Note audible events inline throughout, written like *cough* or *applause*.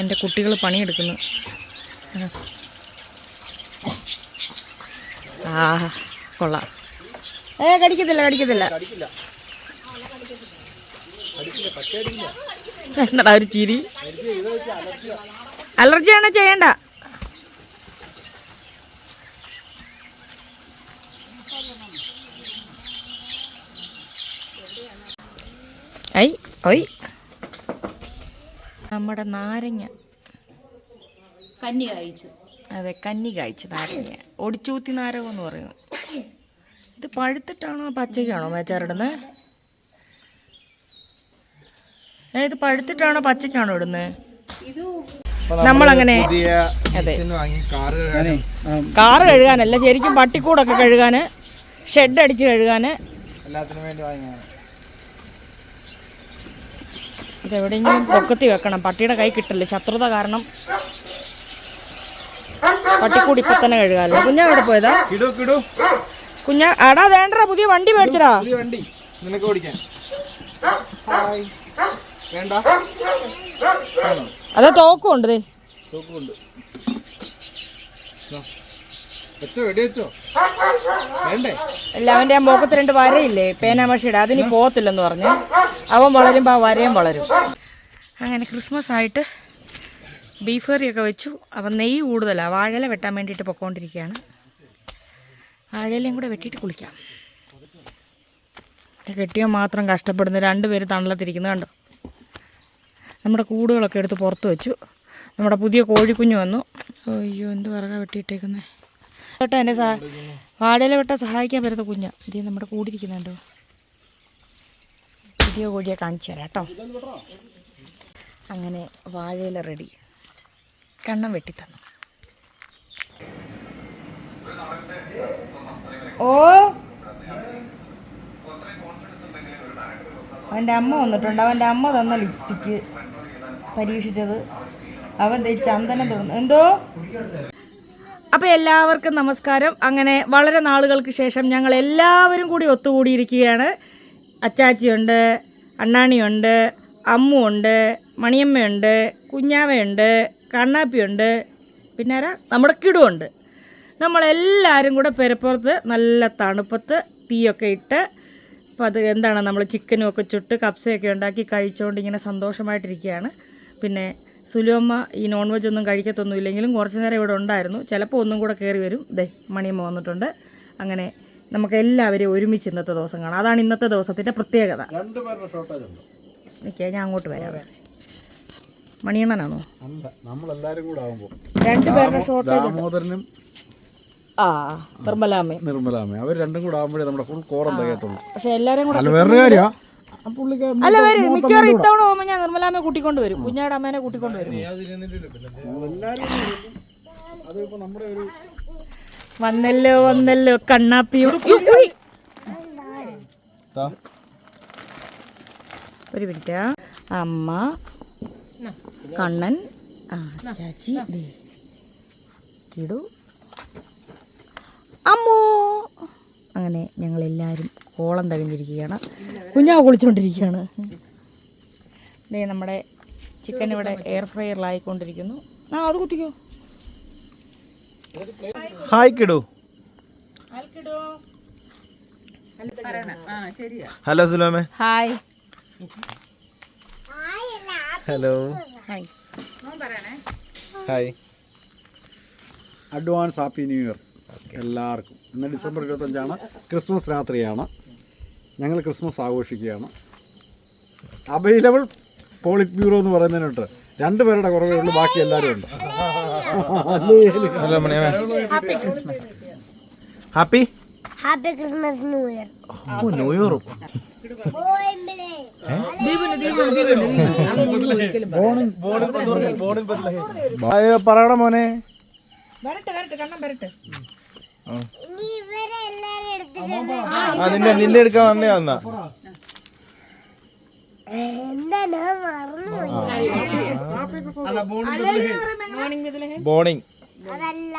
എന്റെ കുട്ടികൾ പണിയെടുക്കുന്നു. ആ കൊള്ളാം. ഏ കടിക്കത്തില്ല കടിക്കത്തില്ല. എന്നടാ ഒരു ചിരി? അലർജിയാണ് ചെയ്യണ്ട? ഐ ഒയ് നമ്മുടെ നാരങ്ങ. കന്നി കായ്ച്ചു. അതെ കന്നി കായ്ച്ചു നാരങ്ങ. ഒടിച്ചൂത്തി നാരകം എന്ന് പറയുന്നു. ഇത് പഴുത്തിട്ടാണോ പച്ചയ്ക്കാണോ മേച്ചാറിടുന്നത് ഏ ഇത് പഴുത്തിട്ടാണോ പച്ചയ്ക്കാണോ ഇടുന്നത് ഇത് നമ്മളങ്ങനെ പുതിയ അതെ. കാറ് കഴുകാനല്ല ശരിക്കും പട്ടിക്കൂടൊക്കെ കഴുകാന് ഷെഡ് അടിച്ച് കഴുകാന്. എല്ലാത്തിനും വേണ്ടി വാങ്ങിയാണ് ഇതെവിടെയെങ്കിലും പൊക്കത്തി വെക്കണം. പട്ടിയുടെ കൈ കിട്ടില്ല? ശത്രുത കാരണം പട്ടിക്കൂടി ഇപ്പൊ തന്നെ കഴുകാല്ലോ കുഞ്ഞാ എവിടെ പോയതാ? കുഞ്ഞ അടാ ആടാ വേണ്ടടാ പുതിയ വണ്ടി മേടിച്ചടാ. അതെ നിനക്ക് ഓടിക്കാൻ. വേണ്ട. വേണോ അതാ തോക്കും ഉണ്ട് തോക്കുണ്ട് വെച്ചോ വെടി വെച്ചോ വേണ്ടേ അല്ല അവന്റെ ആ മുഖത്ത് രണ്ട് വരയില്ലേ? പേനാമഷിയുടെ അതിന് പോകത്തില്ലെന്ന് പറഞ്ഞ്. അവൻ വളരുമ്പോൾ ആ വരയും വളരും. അങ്ങനെ ക്രിസ്മസ് ആയിട്ട് ബീഫ് കറിയൊക്കെ വെച്ചു. അപ്പം നെയ്യ് കൂടുതലാണ് വാഴല വെട്ടാൻ വേണ്ടിയിട്ട് പൊക്കോണ്ടിരിക്കുകയാണ്. വാഴയിലയും കൂടെ വെട്ടിയിട്ട് കുളിക്കാം. കെട്ടിയോ മാത്രം കഷ്ടപ്പെടുന്നു. രണ്ടുപേര് തണലത്തിരിക്കുന്നു. കണ്ടോ? നമ്മുടെ കൂടുകളൊക്കെ എടുത്ത് പുറത്ത് വെച്ചു. നമ്മുടെ പുതിയ കോഴിക്കുഞ്ഞ് വന്നു. അയ്യോ എന്ത് വിറക വെട്ടിയിട്ടേക്കുന്നേ? കേട്ടോ എന്നെ സഹാ വാടയില വിട്ട സഹായിക്കാൻ പറ്റുന്ന കുഞ്ഞ. ഇത് നമ്മുടെ കൂടിയിരിക്കുന്നുണ്ടോ പുതിയ കോഴിയെ കാണിച്ചു തരാം കേട്ടോ. അങ്ങനെ വാഴയില റെഡി. കണ്ണം വെട്ടിത്തന്നു ഓ? അവന്റെ അമ്മ വന്നിട്ടുണ്ട്. അവന്റെ അമ്മ തന്ന ലിപ്സ്റ്റിക്ക് പരീക്ഷിച്ചത്. അവൻ ചന്ദനം തുടർന്നു എന്തോ? അപ്പോൾ എല്ലാവർക്കും നമസ്കാരം. അങ്ങനെ വളരെ നാളുകൾക്ക് ശേഷം ഞങ്ങൾ എല്ലാവരും കൂടി ഒത്തുകൂടിയിരിക്കുകയാണ്. അച്ചാച്ചിയുണ്ട് അണ്ണാണിയുണ്ട് അമ്മുണ്ട് മണിയമ്മയുണ്ട് കുഞ്ഞാവയുണ്ട് കണ്ണാപ്പിയുണ്ട് പിന്നെ ആരാ? നമ്മുടെ കിടുവുണ്ട്. നമ്മളെല്ലാവരും കൂടെ പെരപ്പുറത്ത് നല്ല തണുപ്പത്ത് തീയൊക്കെ ഇട്ട് അപ്പോൾ അത് എന്താണ് നമ്മൾ ചിക്കനും ഒക്കെ ചുട്ട് കപ്സയൊക്കെ ഉണ്ടാക്കി കഴിച്ചുകൊണ്ട് ഇങ്ങനെ സന്തോഷമായിട്ടിരിക്കുകയാണ്. പിന്നെ സുലുവമ്മ ഈ നോൺ വെജ് ഒന്നും കഴിക്കത്തൊന്നും ഇല്ലെങ്കിലും കുറച്ച് നേരം ഇവിടെ ഉണ്ടായിരുന്നു. ചിലപ്പോൾ ഒന്നും കൂടെ കയറി വരും. ദേ മണിയമ്മ വന്നിട്ടുണ്ട്. അങ്ങനെ നമുക്ക് എല്ലാവരെയും ഒരുമിച്ച് ഇന്നത്തെ ദിവസം കാണാം. അതാണ് ഇന്നത്തെ ദിവസത്തിന്റെ പ്രത്യേകത. പേരുടെ നിൽക്കുക ഞാൻ അങ്ങോട്ട് വരാം. മണിയണ്ണനാണോ? രണ്ടു രണ്ടുപേരുടെ ഷോർട്ടേജ് ആ നിർമ്മലാമ്മ നിർമ്മലാമ്മ അവർ രണ്ടും കൂടെ ആകുമ്പോഴേ നമ്മുടെ ഫുൾ കോറം തികയത്തുള്ളൂ. പക്ഷെ എല്ലാവരും കൂടെ അല്ല വേറൊരു കാര്യമാ പുള്ളിക്കാരൻ അല്ല വരും. മിക്കവാറും ഇത്തവണ പോകുമ്പോൾ ഞാൻ നിർമ്മലാമ്മയെ കൂട്ടിക്കൊണ്ട് വരും. കുഞ്ഞാട് അമ്മേനെ കൂട്ടിക്കൊണ്ട് വരും. എല്ലാവരും അതിപ്പോ നമ്മുടെ ഒരു വന്നല്ലോ വന്നല്ലോ കണ്ണാപ്പിയോ ഒരു മിനിറ്റ്. അമ്മ കണ്ണൻ ആ ചാച്ചി ദേ. കിടു. അമ്മോ. അങ്ങനെ ഞങ്ങൾ എല്ലാവരും കോളം തകഞ്ഞിരിക്കുകയാണ് കുഞ്ഞാവ് കുളിച്ചുകൊണ്ടിരിക്കുകയാണ് ദേ നമ്മുടെ ചിക്കൻ ഇവിടെ എയർ ഫ്രയറിലായിക്കൊണ്ടിരിക്കുന്നു ആ അത് കുട്ടിക്കോ. ഹായ് കിടു. Hello സുലോമേ. Hi hello hi hi advance happy new year എല്ലാവർക്കും. ഇന്ന് ഡിസംബർ ഇരുപത്തഞ്ചാണ്. ക്രിസ്മസ് രാത്രിയാണ്. ഞങ്ങൾ ക്രിസ്മസ് ആഘോഷിക്കുകയാണ്. അവൈലബിൾ പോളിറ്റ് ബ്യൂറോ എന്ന് പറയുന്നതിനുണ്ട് രണ്ട് പേരുടെ കുറവേ ഉള്ളൂ ബാക്കി എല്ലാവരും ഉണ്ട്. Happy happy Christmas new year new year പറയണ മോനെ? വരട്ടെ വരട്ടെ കണ്ണം വരട്ടെ. ഇനി ഇവരെ ആ നിന്നെ നിന്നെ എടുക്കാൻ വന്നേ വന്നാ. ബോണിംഗ് ഞാൻ മറന്നുപോയി ബോണിങ് അതല്ല.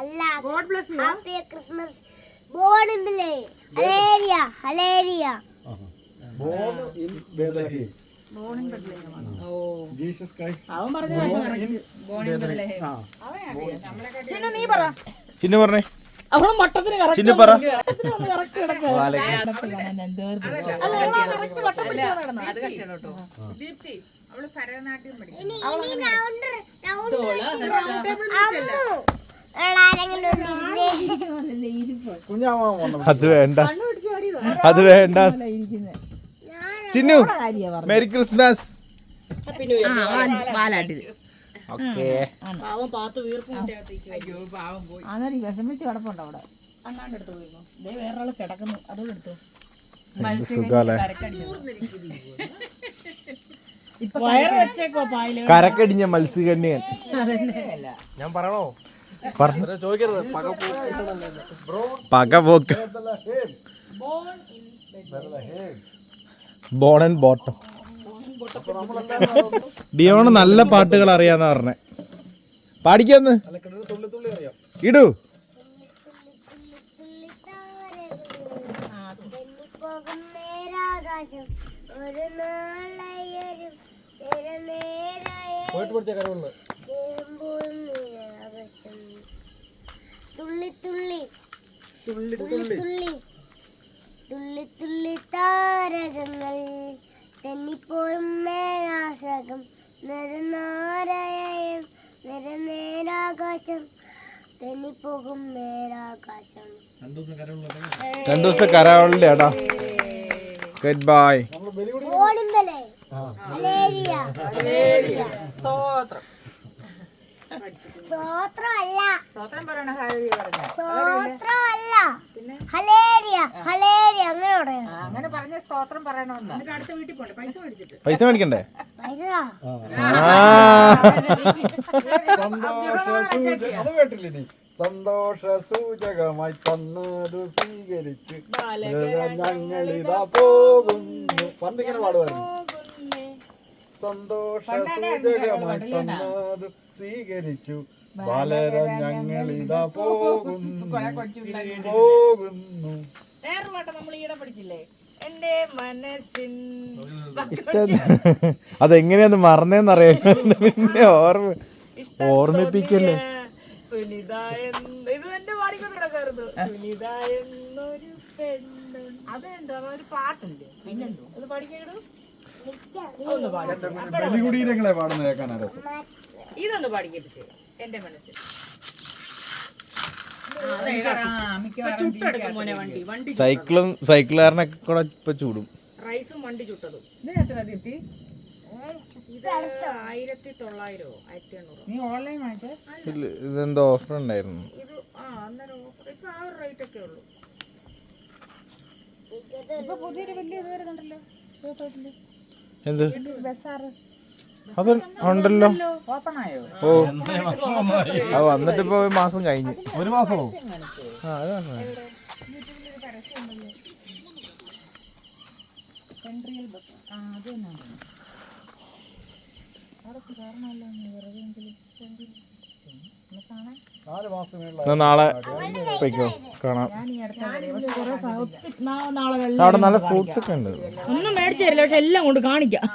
അല്ല. Happy Christmas. ബോണിമ്പിളേ ഹലേരിയ ഹലേരിയ. Born in Bethlehem Jesus Christ. അവൻ പറഞ്ഞു ആ. ചിന്നു നീ പറ. ചിന്നു പറഞ്ഞേ. അവളും മട്ടത്തിന് അവൾ അത് വേണ്ട. അത് വേണ്ട. ഞാൻ ചിന്നു മെരി ക്രിസ്മസ്. പിന്നെ. ഓക്കേ. പാവം പാത്ത് വീർപ്പ് അയ്യോ പാവം പോയി. വിഷമിച്ച് കിടപ്പുണ്ട് അവിടെ? അണ്ണാണ്ട് എടുത്ത് പോയിരുന്നു. ദേ കിടക്കുന്നു. എടുത്തു. കരക്കടിഞ്ഞ മത്സ്യകന്യൻ ഞാൻ പറയണോ? ചോദിക്കരുത്. പക പോക്ക്. ബോൺ ആൻഡ് ബോട്ടം ഡിയോണ് നല്ല പാട്ടുകൾ അറിയാന്നാ പറഞ്ഞേ. പാടിക്കൊന്ന്. ഇടൂ. തുള്ളി തുള്ളി. തുള്ളി തുള്ളി തുള്ളി. തുള്ളി. താരകങ്ങൾ മേലാശകം നിരനാരായം നിരനേരാകാശം തെന്നിപ്പോകും നേരാകാശം. രണ്ടു ദിവസം കരാവളിന്റെ ഏടാ ഗുഡ് ബൈ സ്തോത്രമല്ല. ഹലേരിയ. ഹലേരിയ അങ്ങനെ പറഞ്ഞ സ്തോത്രം പറയണമെന്ന്. അടുത്ത വീട്ടിൽ പോണ്ടേ? പൈസ മേടിച്ചിട്ട്. പൈസ മേടിക്കണ്ടേ? പൈസ? അത് കേട്ടില്ലേ നീ സന്തോഷ സൂചകമായി തന്നത് സ്വീകരിച്ച് ഞങ്ങളിതാ പോകുന്നു. പണ്ടിങ്ങനെ പാടുമായിരുന്നു. സന്തോഷ സൂചകമായി തന്നത് സ്വീകരിച്ചു. ബാലര ഞങ്ങളിതാ പോകുന്നു. പോകുന്നു. വേറൊരു പാട്ട് നമ്മൾ ഈയിടെ പഠിച്ചില്ലേ? എന്റെ മനസ്സിൻ ഇഷ്ടം. അതെങ്ങനെയാന്ന് മറന്നേന്നറിയാം. *laughs* പിന്നെ ഓർമ്മ ഓർമ്മിപ്പിക്കല്ലേ? സുനിത എന്ന് ഇത് തന്നെ പാടിക്കൊണ്ട് കിടക്കാറുണ്ട് സുനിത എന്നൊരു പെണ്ണ്. അതെന്താ? ഒരു പാട്ടില്ലേ പിന്നെന്തോ? അത് പാടിക്കേടു. ഒന്ന് പാടി. ബലികുടീരങ്ങളെ പാടുന്ന കേൾക്കാനാ രസം ഇതൊന്ന് പാടിക്കേപ്പിച്ച്. എന്റെ മനസ്സിൽ. ചുട്ടെടുക്കും മോനെ വണ്ടി വണ്ടി സൈക്കിളും സൈക്കിളുകാരനൊക്കെ കൂടെ ഇപ്പൊ ചൂടും. റൈസും വണ്ടി ചുട്ടതും. ഇതിന് എത്ര കിട്ടി? ഇത് ആയിരത്തി തൊള്ളായിരോ ആയിരത്തി എണ്ണൂറോ. നീ ഓൺലൈൻ വാങ്ങിച്ചേ ഇല്ല, ഇതെന്തോ ഓഫർ ഉണ്ടായിരുന്നു. ഇത് ആ അന്നേരം ഓഫർ ഇപ്പൊ ആ ഒരു റേറ്റ് ഒക്കെ ഉള്ളൂ. ഇപ്പൊ പുതിയൊരു വലിയ ഇത് വരുന്നുണ്ടല്ലോ ഇരുപത്തെട്ടിൽ. എന്ത്? ബസ്സാറ് അത് ഉണ്ടല്ലോ. ഓപ്പൺ ആയോ ഓ അത് വന്നിട്ട് ഇപ്പൊ ഒരു മാസം കഴിഞ്ഞു. ഒരു മാസമോ? ആ അത് അവിടെ കയറണമല്ലോ വെറുതെ എങ്കിലും കാണാൻ നാളെ പോയിക്കോ. കാണാം. അവിടെ നല്ല ഫ്രൂട്ട്സ് ഒക്കെ ഉണ്ട്. ഒന്നും മേടിച്ചു തരില്ല പക്ഷെ എല്ലാം കൊണ്ട് കാണിക്കാം.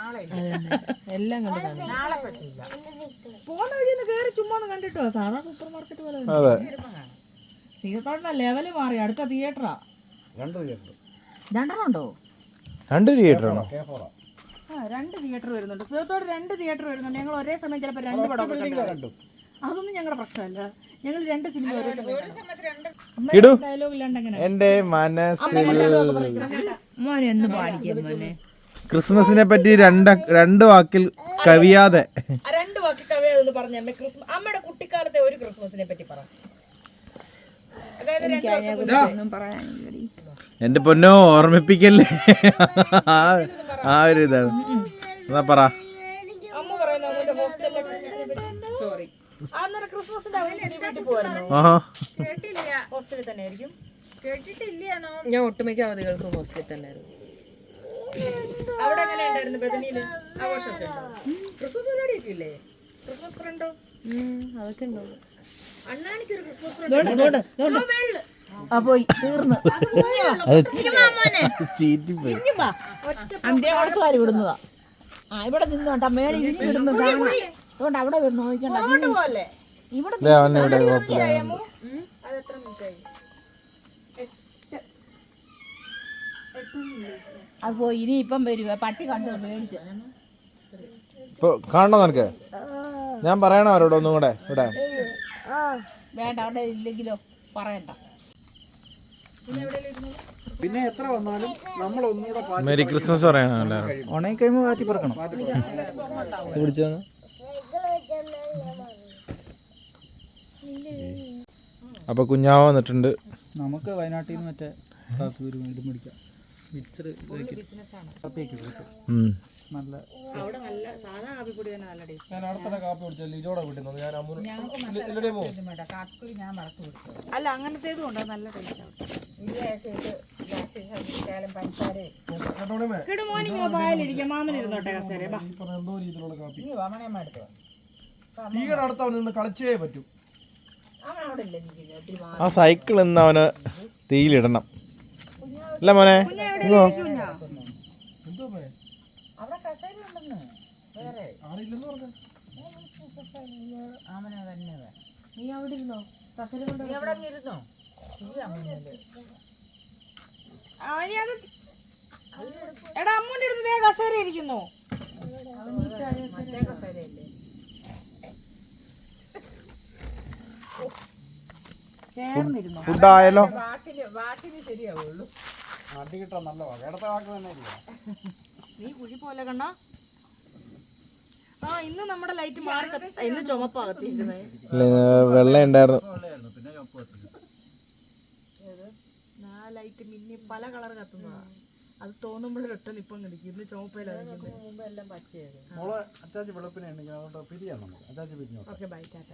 എല്ലാം കണ്ട് കാണാം നാളെ പറ്റില്ല. പോണ വഴി ഒന്ന് കയറി ചുമ്മാ ഒന്ന് കണ്ടിട്ടോ? സാധാ സൂപ്പർ മാർക്കറ്റ് പോലെ. അതെ. സീതത്തോട്ട ലെവൽ മാറി അടുത്ത തിയേറ്ററാ. രണ്ട് തിയേറ്റർ. രണ്ടെണ്ണം ഉണ്ടോ? രണ്ട് തിയേറ്റർ ആണോ? ആ രണ്ട് തിയേറ്റർ വരുന്നുണ്ട്. സീതത്തോട് രണ്ട് തിയേറ്റർ വരുന്നുണ്ട്. ഞങ്ങൾ ഒരേ സമയം ചിലപ്പോൾ രണ്ട് പടം രണ്ടും അതൊന്നും ഞങ്ങളുടെ പ്രശ്നമല്ല. ഞങ്ങൾ രണ്ട് സിനിമ ഒരേ ഇടൂ എന്റെ മനസ്സിൽ മോനെ ഒന്ന് പാടിക്കാൻ മോനെ. ക്രിസ്മസിനെ പറ്റി രണ്ട് രണ്ട് വാക്കിൽ കവിയാതെ. രണ്ട് വാക്കിൽ കവിയെന്ന് പറഞ്ഞ അമ്മ ക്രിസ്മസ് അമ്മയുടെ കുട്ടിക്കാലത്തെ ഒരു ക്രിസ്മസിനെ പറ്റി പറ. എന്റെ പൊന്നോ ഓർമ്മിപ്പിക്കല്ലേ? ആ ഒരു ഇതാണ്. എന്നാ പറ. ഹോസ്റ്റലിൽ തന്നെ ആയിരിക്കും ഞാൻ ഒട്ടുമിക്ക അവധികൾക്കും ഹോസ്റ്റലിൽ തന്നെ അവിടെ എങ്ങനെ ഉണ്ടായിരുന്നു ബദനിയിൽ? ആഘോഷമൊക്കെ ഉണ്ടോ? ക്രിസ്മസ് പരിപാടിയൊക്കെ ഇല്ലേ? ക്രിസ്മസ് ഫ്രണ്ടോ? അതൊക്കെ ഉണ്ടോ. അണ്ണാണിക്ക് ഒരു ക്രിസ്മസ് ഫ്രണ്ട് ആ തീർന്നു. ഇവിടെ നിന്നോട്ടാ മേളിൽ ഇടുന്നു കാണാം. അതുകൊണ്ട് അവിടെ വന്ന് നോക്കണ്ട ഇവിടെ അപ്പോ ഇനി ഇപ്പം വരുവ? പട്ടി കണ്ടു? മേടിച്ചു ഇപ്പൊ കാണണോ നിനക്ക്? ഞാൻ പറയണോ അവരോട് ഒന്നും കൂടെ? ഇവിടെ. വേണ്ട അവിടെ ഇല്ലെങ്കിലോ? പറയണ്ട. പിന്നെ എത്ര വന്നാലും നമ്മൾ ഒന്നുകൂടെ മെരി ക്രിസ്മസ് പറയണോ എല്ലാവരും ഉണങ്ങി കഴിയുമ്പോൾ മാറ്റി പറക്കണം. പിടിച്ചത് അപ്പൊ കുഞ്ഞാവ വന്നിട്ടുണ്ട്. നമുക്ക് വയനാട്ടിൽ നിന്ന് മറ്റേ കാപ്പി ഒരു ഇത് മേടിക്കാം. മിക്സർ. നല്ല അവിടെ നല്ല സാധാ കാപ്പിപ്പൊടി തന്നെ നല്ല ടേസ്റ്റ്. ഞാൻ കാപ്പി ലിജോടെ വീട്ടിൽ നിന്ന് ഞാൻ അമ്മൂന് അല്ല അങ്ങനത്തേതും ഉണ്ട്. നല്ല ടേസ്റ്റ് കാപ്പി. കളിച്ചേ പറ്റും. ആ സൈക്കിൾ ഇന്ന് അവന് തീയിലിടണം. അല്ല മോനെ നീ അവിടെ ഇരുന്നോ? കസര കൊണ്ട് എവിടെ ഇരുന്നോ? ആ, ഇനി എടാ അമ്മൂന്റെ അടുത്ത് കസേര ഇരിക്കുന്നു. ചേർന്നിരുന്നു? ഫുഡ് ആയല്ലോ അടി കിട്ടാൻ നല്ല വാക്ക് ഇടത്ത വാക്ക് തന്നെ ഇല്ല. നീ കുഴി പോലെ കണ്ണ. ആ ഇന്ന് നമ്മുടെ ലൈറ്റ് മാറി ഇന്ന് ചുമപ്പാകത്തിരിക്കുന്നത് ഇല്ല, വെള്ള ഉണ്ടായിരുന്നു. ആ ലൈറ്റ് മിന്നി പല കളർ കത്തുന്നതാ. അത് തോന്നുമ്പോഴൊട്ടും ഇപ്പം കിടക്കും. ഇന്ന് ചുമപ്പയിലാണ് മോൾ അറ്റാച്ച് വെളുപ്പിനെ ഉണ്ടെങ്കിൽ അതുകൊണ്ട് പിരിയാം നമുക്ക്. അറ്റാച്ച് പിരിഞ്ഞോട്ടെ. Okay bye tata.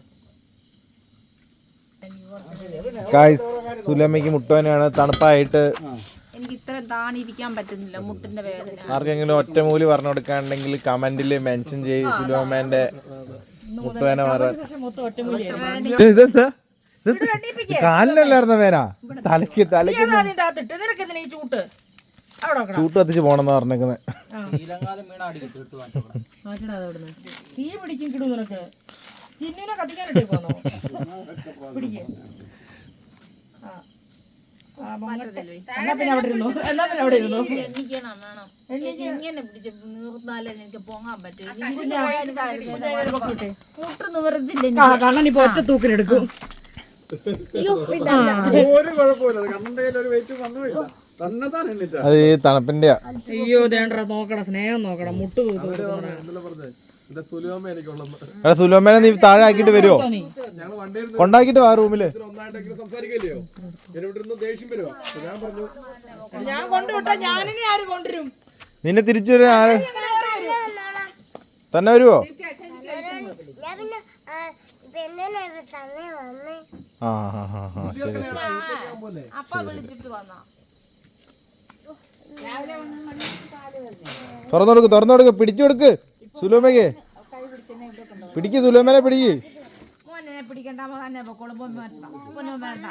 കായ്സ് സുലമ്മയ്ക്ക് മുട്ടുവാനാണ് തണുപ്പായിട്ട് എനിക്ക് ഇത്ര താണിരിക്കാൻ പറ്റുന്നില്ല മുട്ടിന്റെ വേദന. ആർക്കെങ്കിലും ഒറ്റമൂലി പറഞ്ഞു കൊടുക്കാണ്ടെങ്കിൽ കമന്റിൽ മെൻഷൻ ചെയ്ത് സുലോമേന്റെ മുട്ടുവേന മാറ പക്ഷെ മൊത്തം ഒറ്റമൂലിയായിരുന്നു ഇതെന്താ ഇത് കാലിനല്ലായിരുന്ന വേന? തലക്ക് തലക്ക് ചൂട്ട്? കത്തിച്ച് പോണെന്ന് പറഞ്ഞേക്കുന്നത് കിട്ടും തീ പിടിക്കും കിടു നിനക്ക്. ചിന്നുനെ കത്തിക്കാനിട്ടേ പോന്നോ? പിടിക്കേ. ഇങ്ങനെ പിടിച്ച് നിർത്താലേ എനിക്ക് പൊങ്ങാൻ പറ്റും? കുഞ്ഞായിനെ പൊക്കി വിട്ടേ. മുട്ട് നിവർത്തില്ല ആ കണ്ണൻ ഇപ്പൊ ഒറ്റ തൂക്കിലെടുക്കും. ഒരു കുഴപ്പമില്ല. കണ്ണന്റെ കയ്യിൽ ഒരു വെയിറ്റ് വന്നുമില്ല. തന്നെ താൻ എണ്ണിച്ച അത് ഈ തണുപ്പിന്റെയാ. അയ്യോ ദേണ്ട നോക്കണം സ്നേഹം നോക്കണം മുട്ട് തൂത്ത് എടാ സുലോമേനെ നീ താഴെ ആക്കിട്ട് വരുമോ കൊണ്ടാക്കിട്ട് വാ റൂമിൽ. നിന്നെ തിരിച്ചു വരും ആര് തന്നെ വരുവോ? ആ, ശരി ശരി. തുറന്നു കൊടുക്ക് തുറന്നു കൊടുക്ക് പിടിച്ചു കൊടുക്ക് സുലോമയ്ക്ക്? പിടിക്ക് സുലോമനെ പിടിക്ക്. മോനെ പിടിക്കണ്ട മോനെ തന്നെ പൊക്കോളും മോൻ വേണ്ട മോനെ വേണ്ട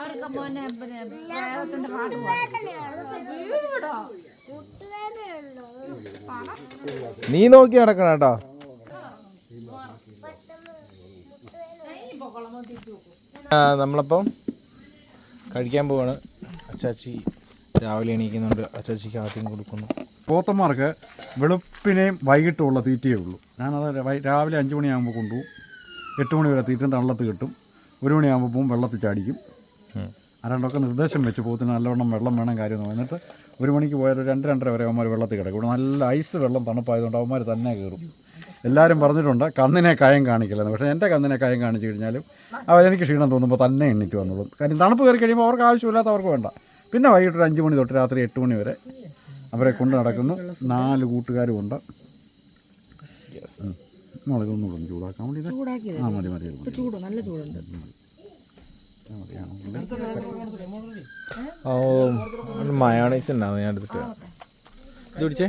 അവർക്ക് മോനെ പിന്നെ പ്രേതത്തിന്റെ പാട്ട് പാടും വീടോ? മുട്ടുവേദനയുണ്ടോ നീ നോക്കി നടക്കണം കേട്ടോ. നമ്മളപ്പം കഴിക്കാൻ പോവാണ്. അച്ചാച്ചി രാവിലെ എണീക്കുന്നുണ്ട്. അച്ചാച്ചിക്ക് ആദ്യം കൊടുക്കുന്നു. പോത്തന്മാർക്ക് വെളുപ്പിനെയും വൈകിട്ടുമുള്ള തീറ്റയേ ഉള്ളൂ. ഞാനത് രാവിലെ അഞ്ച് മണിയാകുമ്പോൾ കൊണ്ടുപോകും എട്ട് മണി വരെ തീറ്റ തള്ളത്ത് കിട്ടും. ഒരു മണിയാകുമ്പോൾ പോകും വെള്ളത്തിൽ ചാടിക്കും. ആരാണ്ടൊക്കെ നിർദ്ദേശം വെച്ച് പോത്തിന് നല്ലവണ്ണം വെള്ളം വേണം കാര്യം എന്ന് എന്നിട്ട് ഒരു മണിക്ക് പോയാൽ രണ്ട് രണ്ടര വരെ അവന്മാർ വെള്ളത്തിൽ കിടക്കും. ഇവിടെ നല്ല ഐസ് വെള്ളം തണുപ്പായതുകൊണ്ട് അവന്മാർ തന്നെ കയറും. എല്ലാവരും പറഞ്ഞിട്ടുണ്ട് കന്നിനെ കായം കാണിക്കില്ലെന്ന്. പക്ഷേ എന്റെ കന്നിനെ കായം കാണിച്ചു കഴിഞ്ഞാലും അവരെനിക്ക് ക്ഷീണം തോന്നുമ്പോൾ തന്നെ എണ്ണിറ്റ് വന്നോളും. കാര്യം തണുപ്പ് കയറി കഴിയുമ്പോൾ അവർക്ക് ആവശ്യമില്ലാത്തവർക്ക് വേണ്ട. പിന്നെ വൈകിട്ട് ഒരു അഞ്ച് മണി തൊട്ട് രാത്രി എട്ട് മണി വരെ അവരെ കൊണ്ട് നടക്കുന്നു. നാല് കൂട്ടുകാരും ഉണ്ട്. ഒന്ന് ചൂടാക്കാൻ വേണ്ടി. ആ മതി മതി ചൂട് നല്ല ചൂടുണ്ട്. ഓ മയോണൈസ് ഉണ്ടാവും ഞാൻ എടുത്തിട്ട് ഇത് പിടിച്ചേ